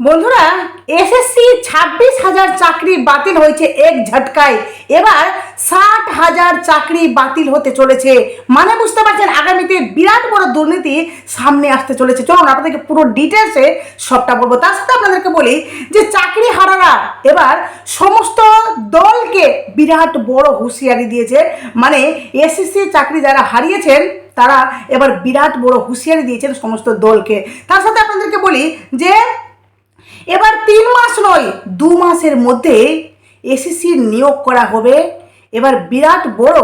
বন্ধুরা, এসএসসি ছাব্বিশ হাজার চাকরি বাতিল হয়েছে এক ঝটকায়। এবার ষাট হাজার চাকরি বাতিল হতে চলেছে। মানে বুঝতে পারছেন, আগামীতে বিরাট বড় দুর্নীতি সামনে আসতে চলেছে। চলুন আপনাদেরকে পুরো ডিটেলসে সবটা বলব। তার সাথে আপনাদেরকে বলি যে চাকরি হারারা এবার সমস্ত দলকে বিরাট বড় হুঁশিয়ারি দিয়েছে। মানে এসএসসি চাকরি যারা হারিয়েছেন, তারা এবার বিরাট বড় হুঁশিয়ারি দিয়েছেন সমস্ত দলকে। তার সাথে আপনাদেরকে বলি যে এবার তিন মাস নয়, দু মাসের মধ্যে এসিসির নিয়োগ করা হবে। এবার বিরাট বড়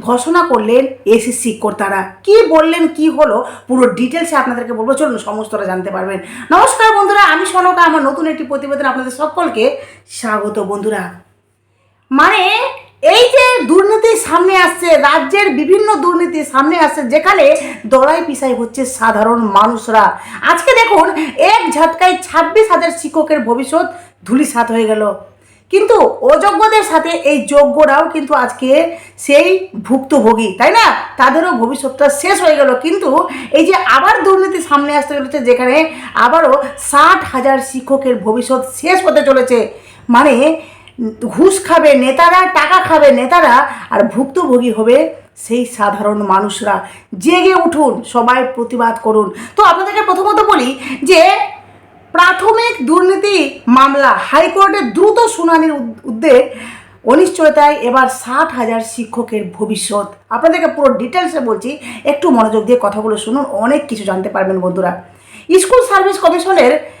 ঘোষণা করলেন এসিসি কর্তারা। কি বললেন, কি হলো, পুরো ডিটেলসে আপনাদেরকে বলব। চলুন সমস্তটা জানতে পারবেন। নমস্কার বন্ধুরা, আমি সনকা, আমার নতুন একটি প্রতিবেদন আপনাদের সকলকে স্বাগত বন্ধুরা। মানে এই যে দুর্নীতি সামনে আসছে, রাজ্যের বিভিন্ন দুর্নীতি সামনে আসছে, যেখানে দড়াই পিসাই হচ্ছে সাধারণ মানুষরা। আজকে দেখুন, এক ঝটকায় ছাব্বিশ হাজার শিক্ষকের ভবিষ্যৎ ধুলিসাৎ হয়ে গেল। কিন্তু অযোগ্যদের সাথে এই যোগ্যরাও কিন্তু আজকে সেই ভুক্তভোগী, তাই না? তাদেরও ভবিষ্যৎটা শেষ হয়ে গেল। কিন্তু এই যে আবার দুর্নীতি সামনে আসতে চলেছে, যেখানে আবারও ষাট হাজার শিক্ষকের ভবিষ্যৎ শেষ হতে চলেছে মানে ঘুষ খাবে, নেতারা টাকা খাবে, নেতারা, আর ভুক্তভোগী হবে সেই সাধারণ মানুষরা। জেগে উঠুন, সবাই প্রতিবাদ করুন। তো আপনাদেরকে প্রথমত বলি যে, প্রাথমিক দুর্নীতি মামলা হাইকোর্টে দ্রুত শুনানির উদ- উদ্যোগ অনিশ্চয়তায় এবার ষাট হাজার শিক্ষকের ভবিষ্যৎ। আপনাদেরকে পুরো ডিটেলসে বলছি, একটু মনোযোগ দিয়ে কথাগুলো শুনুন, অনেক কিছু জানতে পারবেন বন্ধুরা। স্কুল সার্ভিস কমিশনের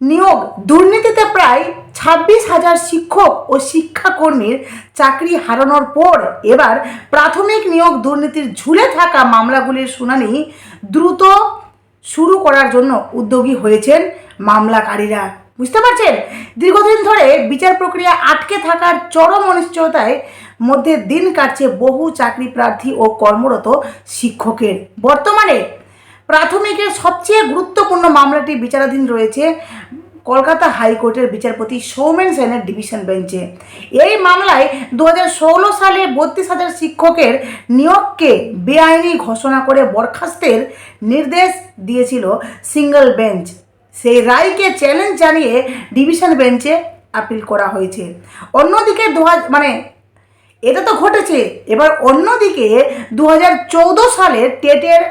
নিয়োগ। দুর্নীতিতে প্রায় ছাব্বিশ হাজার শিক্ষক ও শিক্ষাকর্মীর চাকরি হারানোর পর এবার প্রাথমিক নিয়োগ দুর্নীতির ঝুলে থাকা মামলাগুলির শুনানি দ্রুত শুরু করার জন্য উদ্যোগী হয়েছেন মামলাকারীরা। বুঝতে পারছেন? দীর্ঘদিন ধরে বিচার প্রক্রিয়া আটকে থাকার চরম অনিশ্চয়তায় মধ্যে দিন কাটছে বহু চাকরি প্রার্থী ও কর্মরত শিক্ষকের। বর্তমানে প্রাথমিকের সবচেয়ে গুরুত্বপূর্ণ মামলাটি বিচারাধীন রয়েছে কলকাতা হাইকোর্টের বিচারপতি সৌমেন সেনের ডিভিশন বেঞ্চে। এই মামলায় দু হাজার ষোলো সালে বত্রিশ হাজার শিক্ষকের নিয়োগকে বেআইনি ঘোষণা করে বরখাস্তের নির্দেশ দিয়েছিল সিঙ্গল বেঞ্চ। সেই রায়কে চ্যালেঞ্জ জানিয়ে ডিভিশন বেঞ্চে আপিল করা হয়েছে। অন্যদিকে দু মানে এটা তো ঘটেছে, এবার অন্যদিকে দু সালের টেটের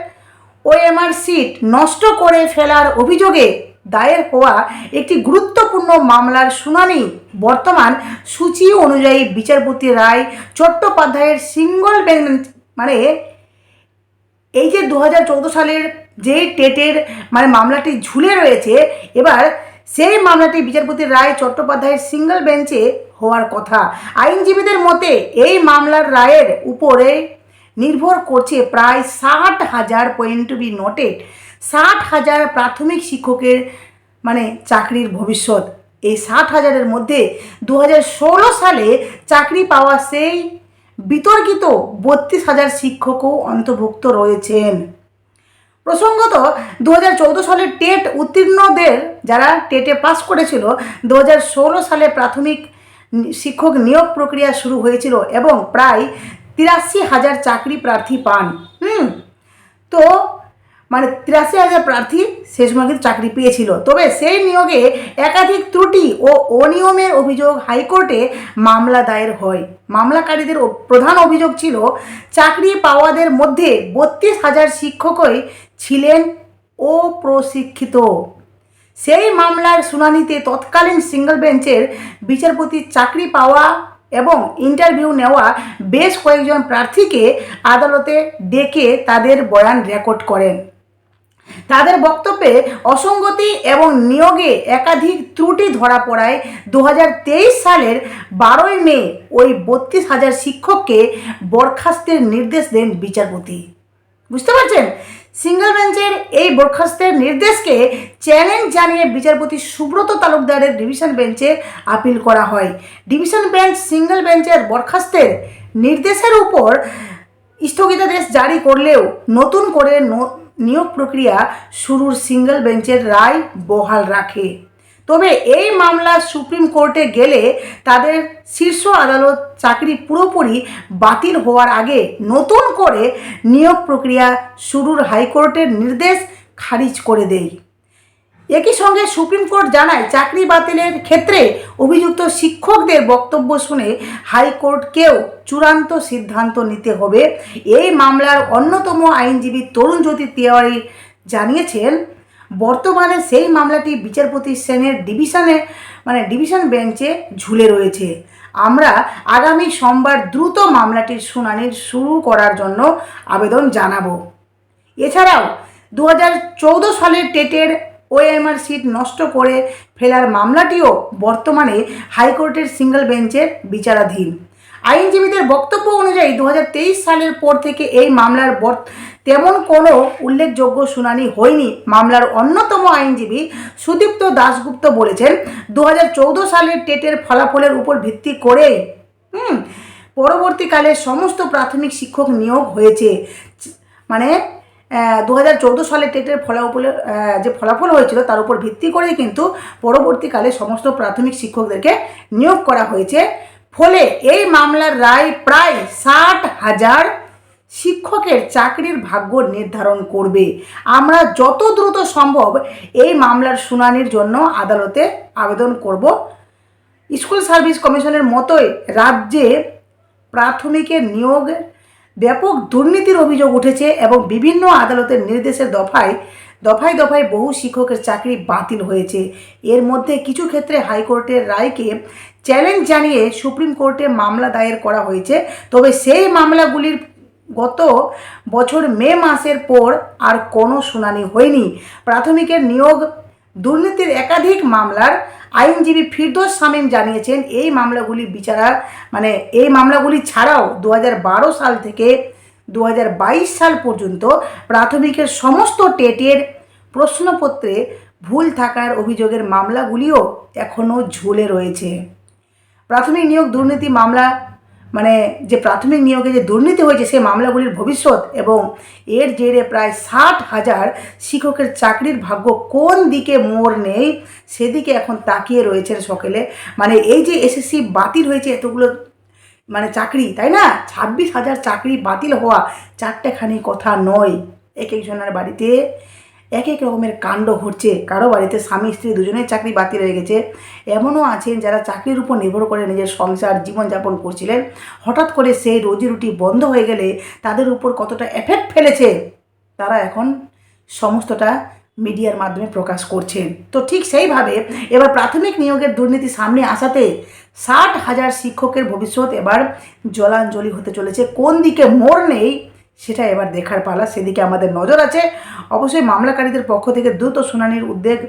ওএমআর সিট নষ্ট করে ফেলার অভিযোগে দায়ের হওয়া একটি গুরুত্বপূর্ণ মামলার শুনানি। বর্তমান সূচি অনুযায়ী বিচারপতি রায় চট্টোপাধ্যায়ের সিঙ্গল বেঞ্চ মানে এই যে দু হাজার চৌদ্দ সালের যে টেটের মানে মামলাটি ঝুলে রয়েছে, এবার সেই মামলাটি বিচারপতি রায় চট্টোপাধ্যায়ের সিঙ্গল বেঞ্চে হওয়ার কথা। আইনজীবীদের মতে এই মামলার রায়ের উপরে নির্ভর করছে প্রায় ষাট হাজার পয়েন্ট টু বি নোটেড ষাট হাজার প্রাথমিক শিক্ষকের মানে চাকরির ভবিষ্যৎ। এই ষাট হাজারের মধ্যে দু হাজার ষোলো সালে চাকরি পাওয়া সেই বিতর্কিত বত্রিশ হাজার শিক্ষকও অন্তর্ভুক্ত রয়েছেন। প্রসঙ্গত দু হাজার চৌদ্দ সালে টেট উত্তীর্ণদের যারা টেটে পাস করেছিল দু হাজার ষোলো সালে প্রাথমিক শিক্ষক নিয়োগ প্রক্রিয়া শুরু হয়েছিল এবং প্রায় তিরাশি হাজার চাকরি প্রার্থী পান। হুম? তো মানে তিরাশি হাজার প্রার্থী শেষ কিন্তু চাকরি পেয়েছিল। তবে সেই নিয়োগে একাধিক ত্রুটি ও অনিয়মের অভিযোগ হাইকোর্টে মামলা দায়ের হয়। মামলাকারীদের প্রধান অভিযোগ ছিল, চাকরি পাওয়াদের মধ্যে বত্রিশ হাজার শিক্ষকই ছিলেন অপ্রশিক্ষিত। সেই মামলার শুনানিতে তৎকালীন সিঙ্গল বেঞ্চের বিচারপতি চাকরি পাওয়া এবং ইন্টারভিউ নেওয়া বেশ কয়েকজন প্রার্থীকে আদালতে ডেকে তাদের বয়ান রেকর্ড করেন। তাদের বক্তব্যে অসঙ্গতি এবং নিয়োগে একাধিক ত্রুটি ধরা পড়ায় দু হাজার তেইশ সালের বারোই মে ওই বত্রিশ হাজার শিক্ষককে বরখাস্তের নির্দেশ দেন বিচারপতি। বুঝতে পারছেন? সিঙ্গল বেঞ্চের এই বরখাস্তের নির্দেশকে চ্যালেঞ্জ জানিয়ে বিচারপতি সুব্রত তালুকদারের ডিভিশন বেঞ্চে আপিল করা হয়। ডিভিশন বেঞ্চ সিঙ্গল বেঞ্চের বরখাস্তের নির্দেশের উপর স্থগিতাদেশ জারি করলেও নতুন করে নিয়োগ প্রক্রিয়া শুরুর সিঙ্গল বেঞ্চের রায় বহাল রাখে। তবে এই মামলা সুপ্রিম কোর্টে গেলে তাদের শীর্ষ আদালত চাকরি পুরোপুরি বাতিল হওয়ার আগে নতুন করে নিয়োগ প্রক্রিয়া শুরুর হাইকোর্টের নির্দেশ খারিজ করে দেয়। একই সঙ্গে সুপ্রিম কোর্ট জানায়, চাকরি বাতিলের ক্ষেত্রে অভিযুক্ত শিক্ষকদের বক্তব্য শুনে হাইকোর্টকেও চূড়ান্ত সিদ্ধান্ত নিতে হবে। এই মামলার অন্যতম আইনজীবী তরুণ জ্যোতি তিওয়ারি জানিয়েছেন বর্তমানে সেই মামলাটি বিচারপতি সেনের ডিভিশনে মানে ডিভিশন বেঞ্চে ঝুলে রয়েছে। আমরা আগামী সোমবার দ্রুত মামলাটির শুনানি শুরু করার জন্য আবেদন জানাব। এছাড়াও দু সালের টেটের ওএমআর সিট নষ্ট করে ফেলার মামলাটিও বর্তমানে হাইকোর্টের সিঙ্গেল বেঞ্চের বিচারাধীন। আইনজীবীদের বক্তব্য অনুযায়ী দু হাজার তেইশ সালের পর থেকে এই মামলার তেমন কোনো উল্লেখযোগ্য শুনানি হয়নি। মামলার অন্যতম আইনজীবী সুদীপ্ত দাশগুপ্ত বলেছেন দু হাজার চৌদ্দ সালের টেটের ফলাফলের উপর ভিত্তি করে হুম, পরবর্তীকালে সমস্ত প্রাথমিক শিক্ষক নিয়োগ হয়েছে। মানে দু হাজার চৌদ্দো সালে টেটের ফলাফল যে ফলাফল হয়েছিল তার উপর ভিত্তি করেই কিন্তু পরবর্তীকালে সমস্ত প্রাথমিক শিক্ষকদেরকে নিয়োগ করা হয়েছে। ফলে এই মামলার রায় প্রায় ষাট হাজার শিক্ষকের চাকরির ভাগ্য নির্ধারণ করবে। আমরা যত দ্রুত সম্ভব এই মামলার শুনানির জন্য আদালতে আবেদন করব। স্কুল সার্ভিস কমিশনের মতোই রাজ্যে প্রাথমিকের নিয়োগ, ব্যাপক দুর্নীতির অভিযোগ উঠেছে এবং বিভিন্ন আদালতের নির্দেশের দফায় দফায় দফায় বহু শিক্ষকের চাকরি বাতিল হয়েছে। এর মধ্যে কিছু ক্ষেত্রে হাইকোর্টের রায়কে চ্যালেঞ্জ জানিয়ে সুপ্রিম কোর্টে মামলা দায়ের করা হয়েছে। তবে সেই মামলাগুলির গত বছর মে মাসের পর আর কোনো শুনানি হয়নি। প্রাথমিকের নিয়োগ দুর্নীতির একাধিক মামলার আইনজীবী ফিরদোস শামীম জানিয়েছেন, এই মামলাগুলি বিচারা মানে এই মামলাগুলি ছাড়াও দু হাজার বারো সাল থেকে দু হাজার বাইশ সাল পর্যন্ত প্রাথমিকের সমস্ত টেটের প্রশ্নপত্রে ভুল থাকার অভিযোগের মামলাগুলিও এখনও ঝুলে রয়েছে। প্রাথমিক নিয়োগ দুর্নীতি মামলা মানে যে প্রাথমিক নিয়োগে যে দুর্নীতি হয়েছে সেই মামলাগুলির ভবিষ্যৎ এবং এর জেরে প্রায় ষাট হাজার শিক্ষকের চাকরির ভাগ্য কোন দিকে মোড় নেই সেদিকে এখন তাকিয়ে রয়েছেন সকলে। মানে এই যে এসএসসি বাতিল হয়েছে এতগুলো মানে চাকরি, তাই না? ছাব্বিশ হাজার চাকরি বাতিল হওয়া চারটেখানি কথা নয়। এক একজনের বাড়িতে এক এক রকমের কাণ্ড ঘটছে। কারও বাড়িতে স্বামী, স্ত্রী দুজনের চাকরি বাতিল হয়ে গেছে। এমনও আছেন যারা চাকরির উপর নির্ভর করে নিজের সংসার, জীবনযাপন করছিলেন। হঠাৎ করে সেই রোজি রুটি বন্ধ হয়ে গেলে তাদের উপর কতটা এফেক্ট ফেলেছে, তারা এখন সমস্তটা মিডিয়ার মাধ্যমে প্রকাশ করছেন। তো ঠিক সেইভাবে এবার প্রাথমিক নিয়োগের দুর্নীতি সামনে আসাতে ষাট হাজার শিক্ষকের ভবিষ্যৎ এবার জলাঞ্জলি হতে চলেছে। কোন দিকে মোড় নেই সেটা এবার দেখার পালা। সেদিকে আমাদের নজর আছে। অবশ্যই মামলাকারীদের পক্ষ থেকে দ্রুত শুনানির উদ্যোগ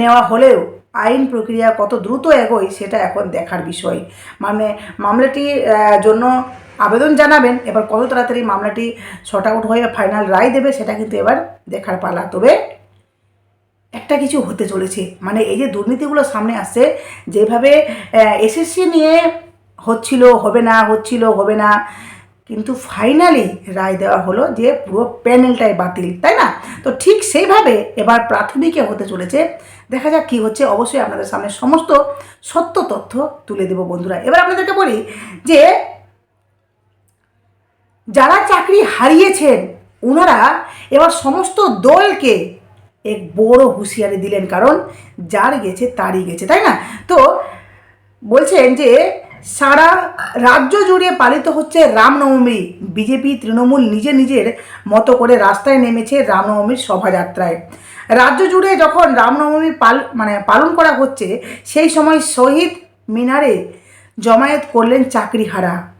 নেওয়া হলেও আইন প্রক্রিয়া কত দ্রুত এগোয় সেটা এখন দেখার বিষয়। মানে মামলাটির জন্য আবেদন জানাবেন। এবার কত তাড়াতাড়ি মামলাটি শর্ট আউট হয়ে ফাইনাল রায় দেবে সেটা কিন্তু এবার দেখার পালা। তবে একটা কিছু হতে চলেছে। মানে এই যে দুর্নীতিগুলো সামনে আসছে, যেভাবে এসএসসি নিয়ে হচ্ছিল, হবে না, হচ্ছিল, হবে না কিন্তু ফাইনালি রায় দেওয়া হলো যে পুরো প্যানেলটাই বাতিল, তাই না? তো ঠিক সেইভাবে এবার প্রাথমিকে হতে চলেছে। দেখা যাক কী হচ্ছে, অবশ্যই আপনাদের সামনে সমস্ত সত্য তথ্য তুলে দেব বন্ধুরা। এবার আপনাদেরকে বলি যে যারা চাকরি হারিয়েছেন ওনারা এবার সমস্ত দলকে এক বড় হুঁশিয়ারি দিলেন, কারণ যার গেছে তারই গেছে, তাই না? তো বলছেন যে সারা রাজ্য জুড়ে পালিত হচ্ছে রামনবমী। বিজেপি, তৃণমূল নিজে নিজের মতো করে রাস্তায় নেমেছে রামনবমীর শোভাযাত্রায়। রাজ্য জুড়ে যখন রামনবমী পাল মানে পালন করা হচ্ছে, সেই সময় শহীদ মিনারে জমায়েত করলেন চাকরিহারা।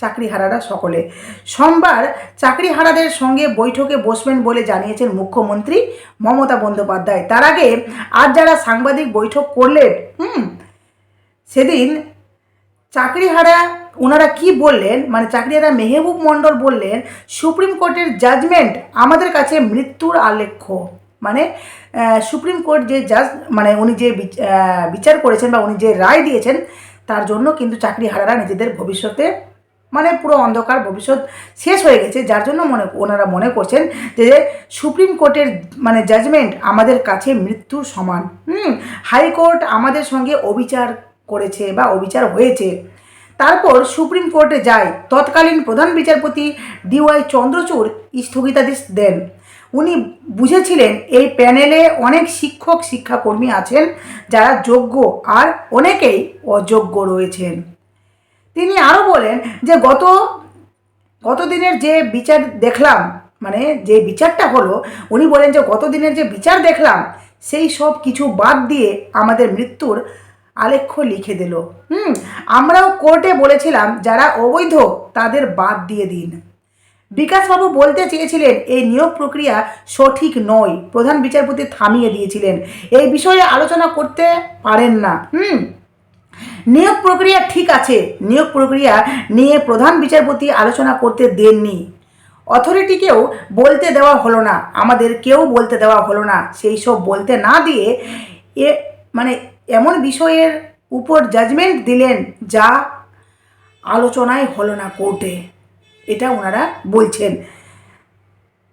চাকরিহারারা সকলে। সোমবার চাকরিহারাদের সঙ্গে বৈঠকে বসবেন বলে জানিয়েছেন মুখ্যমন্ত্রী মমতা বন্দ্যোপাধ্যায়। তার আগে আজ যারা সাংবাদিক বৈঠক করলেন, হুম, সেদিন চাকরিহারা ওনারা কি বললেন? মানে চাকরিহারা মেহবুব মণ্ডল বললেন, সুপ্রিম কোর্টের জাজমেন্ট আমাদের কাছে মৃত্যুর আলেখ্য। মানে সুপ্রিম কোর্ট যে জাজ মানে উনি যে বিচ- বিচার করেছেন বা উনি যে রায় দিয়েছেন, তার জন্য কিন্তু চাকরিহারারা নিজেদের ভবিষ্যতে মানে পুরো অন্ধকার ভবিষ্যৎ শেষ হয়ে গেছে। যার জন্য মনে, ওনারা মনে করছেন যে সুপ্রিম কোর্টের মানে জাজমেন্ট আমাদের কাছে মৃত্যুর সমান। হুম, হাইকোর্ট আমাদের সঙ্গে অবিচার করেছে বা অবিচার হয়েছে। তারপর সুপ্রিম কোর্টে যায়। তৎকালীন প্রধান বিচারপতি ডিওয়াই চন্দ্রচূড় স্থগিতাদেশ দেন। উনি বুঝেছিলেন এই প্যানেলে অনেক শিক্ষক, শিক্ষাকর্মী আছেন যারা যোগ্য আর অনেকেই অযোগ্য রয়েছেন। তিনি আরও বলেন যে গত গত দিনের যে বিচার দেখলাম মানে যে বিচারটা হলো, উনি বলেন যে গত দিনের যে বিচার দেখলাম, সেই সব কিছু বাদ দিয়ে আমাদের মৃত্যুর আলেখ্য লিখে দিল। হুম। আমরাও কোর্টে বলেছিলাম যারা অবৈধ তাদের বাদ দিয়ে দিন। বিকাশবাবু বলতে চেয়েছিলেন এই নিয়োগ প্রক্রিয়া সঠিক নয়। প্রধান বিচারপতি থামিয়ে দিয়েছিলেন। এই বিষয়ে আলোচনা করতে পারেন না। হুম। নিয়োগ প্রক্রিয়া ঠিক আছে। নিয়োগ প্রক্রিয়া নিয়ে প্রধান বিচারপতি আলোচনা করতে দেননি। অথরিটিকেও বলতে দেওয়া হলো না। আমাদের কেউ বলতে দেওয়া হলো না। সেই সব বলতে না দিয়ে এ মানে এমন বিষয়ের উপর জাজমেন্ট দিলেন যা আলোচনায় হলো না কোর্টে। এটা ওনারা বলছেন।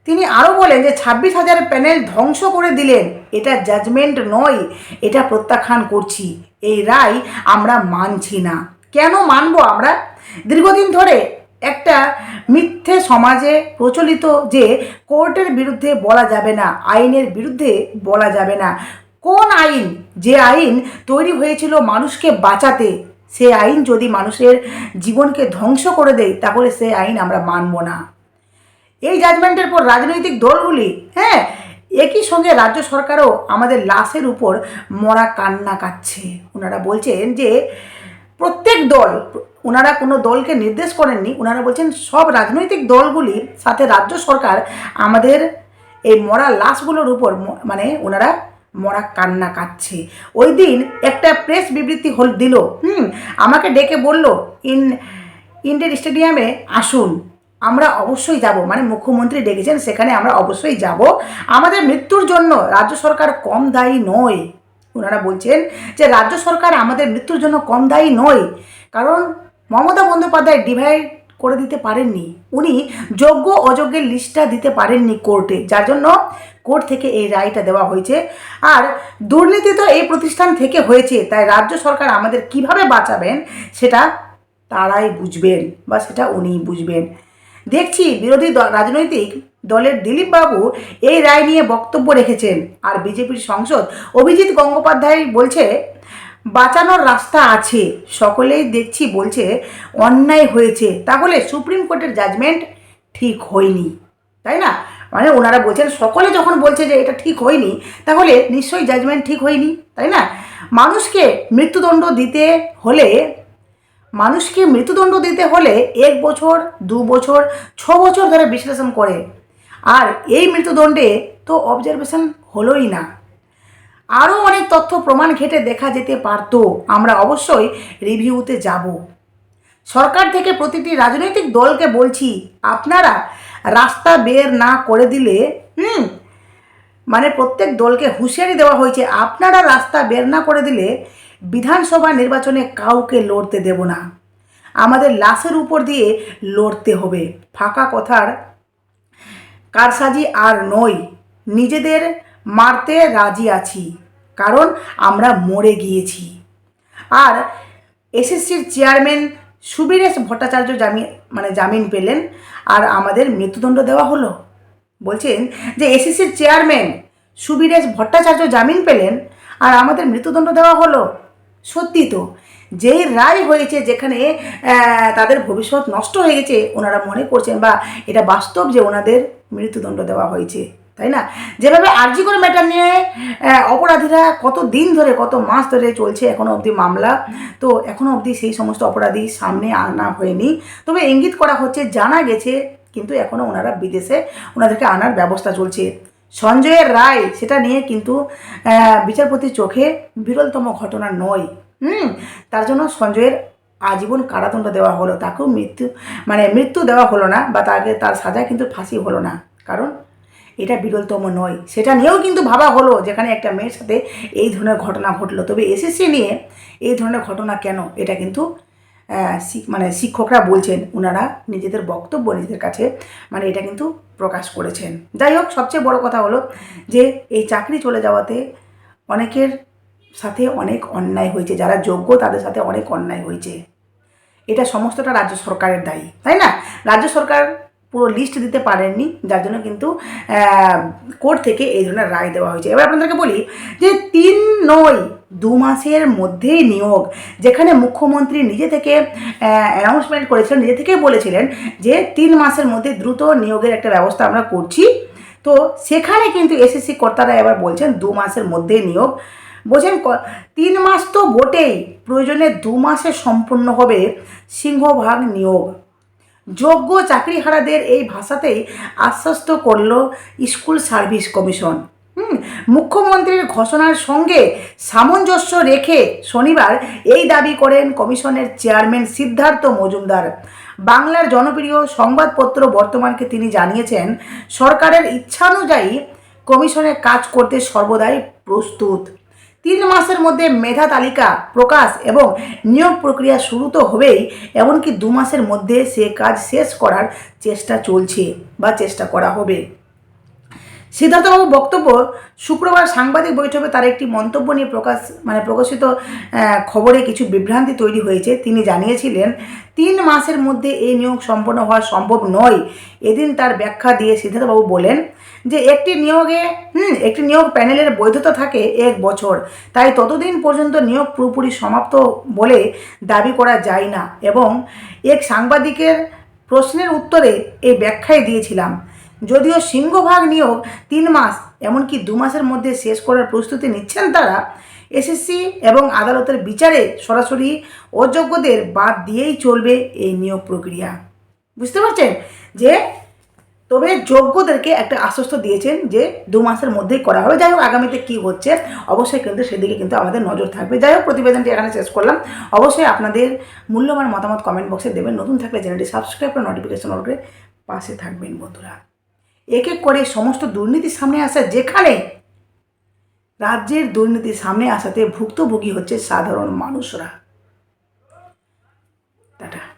তিনি আরও বলেন যে, ছাব্বিশ হাজার প্যানেল ধ্বংস করে দিলেন। এটা জাজমেন্ট নয়, এটা প্রত্যাখ্যান করছি। এই রায় আমরা মানছি না। কেন মানব আমরা? দীর্ঘদিন ধরে একটা মিথ্যে সমাজে প্রচলিত যে, কোর্টের বিরুদ্ধে বলা যাবে না, আইনের বিরুদ্ধে বলা যাবে না কোন আইন? যে আইন তৈরি হয়েছিল মানুষকে বাঁচাতে। সে আইন যদি মানুষের জীবনকে ধ্বংস করে দেয়, তাহলে সে আইন আমরা মানব না। এই জাজমেন্টের পর রাজনৈতিক দলগুলি হ্যাঁ একই সঙ্গে রাজ্য সরকারও আমাদের লাশের উপর মরা কান্না কাচ্ছে ওনারা বলছেন যে, প্রত্যেক দল, ওনারা কোনো দলকে নির্দেশ করেননি, ওনারা বলছেন সব রাজনৈতিক দলগুলির সাথে রাজ্য সরকার আমাদের এই মরা লাশগুলোর উপর মানে ওনারা মরা কান্না কাচ্ছে। ওই দিন একটা প্রেস বিবৃতি হল দিল। হুম, আমাকে ডেকে বলল, ইন, ইন্ডিয়ান স্টেডিয়ামে আসুন। আমরা অবশ্যই যাব। মানে মুখ্যমন্ত্রী ডেকেছেন, সেখানে আমরা অবশ্যই যাব। আমাদের মৃত্যুর জন্য রাজ্য সরকার কম দায়ী নয়। ওনারা বলছেন যে, রাজ্য সরকার আমাদের মৃত্যুর জন্য কম দায়ী নয়। কারণ মমতা বন্দ্যোপাধ্যায় ডিভাইড করে দিতে পারেননি। উনি যোগ্য অযোগ্যের লিস্টটা দিতে পারেননি কোর্টে যার জন্য কোর্ট থেকে এই রায়টা দেওয়া হয়েছে। আর দুর্নীতি তো এই প্রতিষ্ঠান থেকে হয়েছে, তাই রাজ্য সরকার আমাদের কীভাবে বাঁচাবেন সেটা তারাই বুঝবেন বা সেটা উনিই বুঝবেন। দেখছি বিরোধী দল, রাজনৈতিক দলের দিলীপ বাবু এই রায় নিয়ে বক্তব্য রেখেছেন। আর বিজেপির সংসদ অভিজিৎ গঙ্গোপাধ্যায় বলছে, বাঁচানোর রাস্তা আছে, সকলেই দেখছি বলছে অন্যায় হয়েছে, তাহলে সুপ্রিম কোর্টের জাজমেন্ট ঠিক হয়নি। তাই না? মানে ওনারা বলছেন, সকলে যখন বলছে যে এটা ঠিক হয়নি, তাহলে নিশ্চয়ই জাজমেন্ট ঠিক হয়নি, তাই না? মানুষকে মৃত্যুদণ্ড দিতে হলে, মানুষকে মৃত্যুদণ্ড দিতে হলে এক বছর, দু বছর, ছ বছর ধরে বিশ্লেষণ করে। আর এই মৃত্যুদণ্ডে তো অবজারভেশন হলোই না। আরও অনেক তথ্য প্রমাণ ঘেটে দেখা যেতে পারতো, আমরা অবশ্যই রিভিউতে যাব। সরকার থেকে প্রতিটি রাজনৈতিক দলকে বলছি, আপনারা রাস্তা বের না করে দিলে, হুম মানে প্রত্যেক দলকে হুঁশিয়ারি দেওয়া হয়েছে, আপনারা রাস্তা বের না করে দিলে বিধানসভা নির্বাচনে কাউকে লড়তে দেব না। আমাদের লাশের উপর দিয়ে লড়তে হবে। ফাঁকা কথার কারসাজি আর নই, নিজেদের মারতে রাজি আছি, কারণ আমরা মরে গিয়েছি। আর এসএসসির চেয়ারম্যান সুবীরেশ ভট্টাচার্য জামিন মানে জামিন পেলেন আর আমাদের মৃত্যুদণ্ড দেওয়া হলো। বলছেন যে এসএসসির চেয়ারম্যান সুবীরেশ ভট্টাচার্য জামিন পেলেন আর আমাদের মৃত্যুদণ্ড দেওয়া হলো। সত্যি তো, যেই রায় হয়েছে যেখানে তাদের ভবিষ্যৎ নষ্ট হয়ে গেছে, ওনারা মনে করছেন বা এটা বাস্তব যে ওনাদের মৃত্যুদণ্ড দেওয়া হয়েছে। তাই না? যেভাবে আরজিকর ম্যাটার নিয়ে অপরাধীরা কত দিন ধরে কত মাস ধরে চলছে এখনও অবধি মামলা। তো এখনও অবধি সেই সমস্ত অপরাধী সামনে আনা হয়নি। তবে ইঙ্গিত করা হচ্ছে জানা গেছে কিন্তু এখনও ওনারা বিদেশে ওনাদেরকে আনার ব্যবস্থা চলছে। সঞ্জয়ের রায় সেটা নিয়ে কিন্তু আহ, বিচারপতির চোখে বিরলতম ঘটনা নয়। হুম? তার জন্য সঞ্জয়ের আজীবন কারাদণ্ড দেওয়া হলো। তাকেও মৃত্যু মানে মৃত্যু দেওয়া হলো না বা তাকে তার সাজা কিন্তু ফাঁসি হলো না। কারণ এটা বিরলতম নয়। সেটা নিয়েও কিন্তু ভাবা হলো যেখানে একটা মেয়ের সাথে এই ধরনের ঘটনা ঘটলো। তবে এসএসসি নিয়ে এই ধরনের ঘটনা কেন? এটা কিন্তু মানে শিক্ষকরা বলছেন ওনারা নিজেদের বক্তব্য নিজেদের কাছে মানে এটা কিন্তু প্রকাশ করেছেন। যাই হোক, সবচেয়ে বড় কথা হলো যে এই চাকরি চলে যাওয়াতে অনেকের সাথে অনেক অন্যায় হয়েছে। যারা যোগ্য তাদের সাথে অনেক অন্যায় হয়েছে। এটা সমস্তটা রাজ্য সরকারের দায়ী, তাই না? রাজ্য সরকার পুরো লিস্ট দিতে পারেননি, যার জন্য কিন্তু কোর্ট থেকে এই ধরনের রায় দেওয়া হয়েছে। এবার আপনাদেরকে বলি যে তিন নয় দু মাসের মধ্যেই নিয়োগ, যেখানে মুখ্যমন্ত্রী নিজে থেকে অ্যানাউন্সমেন্ট করেছিলেন, নিজে থেকেই বলেছিলেন যে তিন মাসের মধ্যে দ্রুত নিয়োগের একটা ব্যবস্থা আমরা করছি। তো সেখানে কিন্তু এসএসসি কর্তারা এবার বলছেন দু মাসের মধ্যেই নিয়োগ। বলছেন তিন মাস তো বটেই, প্রয়োজনে দু মাসে সম্পূর্ণ হবে সিংহভাগ নিয়োগ। যোগ্য চাকরিহারাদের এই ভাষাতেই আশ্বস্ত করল স্কুল সার্ভিস কমিশন। মুখ্যমন্ত্রীর ঘোষণার সঙ্গে সামঞ্জস্য রেখে শনিবার এই দাবি করেন কমিশনের চেয়ারম্যান সিদ্ধার্থ মজুমদার। বাংলার জনপ্রিয় সংবাদপত্র বর্তমানকে তিনি জানিয়েছেন, সরকারের ইচ্ছানুযায়ী কমিশনে কাজ করতে সর্বদাই প্রস্তুত। তিন মাসের মধ্যে মেধা তালিকা, প্রকাশ এবং নিয়োগ প্রক্রিয়া শুরু তো হবেই, এমনকি দু মাসের মধ্যে সে কাজ শেষ করার চেষ্টা চলছে বা চেষ্টা করা হবে। সিদ্ধার্থবাবু বক্তব্য শুক্রবার সাংবাদিক বৈঠকে তার একটি মন্তব্য নিয়ে প্রকাশ মানে প্রকাশিত খবরে কিছু বিভ্রান্তি তৈরি হয়েছে। তিনি জানিয়েছিলেন, তিন মাসের মধ্যে এই নিয়োগ সম্পন্ন হওয়া সম্ভব নয়। এদিন তার ব্যাখ্যা দিয়ে সিদ্ধার্থবাবু বলেন যে, একটি নিয়োগে, হুম, একটি নিয়োগ প্যানেলের বৈধতা থাকে এক বছর। তাই ততদিন পর্যন্ত নিয়োগ পুরোপুরি সমাপ্ত বলে দাবি করা যায় না। এবং এক সাংবাদিকের প্রশ্নের উত্তরে এই ব্যাখ্যায় দিয়েছিলাম। যদিও সিংহভাগ নিয়োগ তিন মাস, এমনকি দু মাসের মধ্যে শেষ করার প্রস্তুতি নিচ্ছেন তারা এসএসসি এবং আদালতের বিচারে সরাসরি অযোগ্যদের বাদ দিয়েই চলবে এই নিয়োগ প্রক্রিয়া। বুঝতে পারছেন? যে তবে যোগ্যদেরকে একটা আশ্বস্ত দিয়েছেন যে দু মাসের মধ্যেই করা হবে। যাই হোক, আগামীতে কী হচ্ছে, অবশ্যই কিন্তু সেদিকে কিন্তু আমাদের নজর থাকবে। যাই হোক, প্রতিবেদনটি এখানে শেষ করলাম। অবশ্যই আপনাদের মূল্যবান মতামত কমেন্ট বক্সে দেবেন। নতুন থাকলে চ্যানেলটি সাবস্ক্রাইব করে নোটিফিকেশন অন করে পাশে থাকবেন, বন্ধুরা। এক এক করে সমস্ত দুর্নীতির সামনে আসা যেখানে রাজ্যের দুর্নীতির সামনে আসাতে ভুক্তভোগী হচ্ছে সাধারণ মানুষরা। টাটা।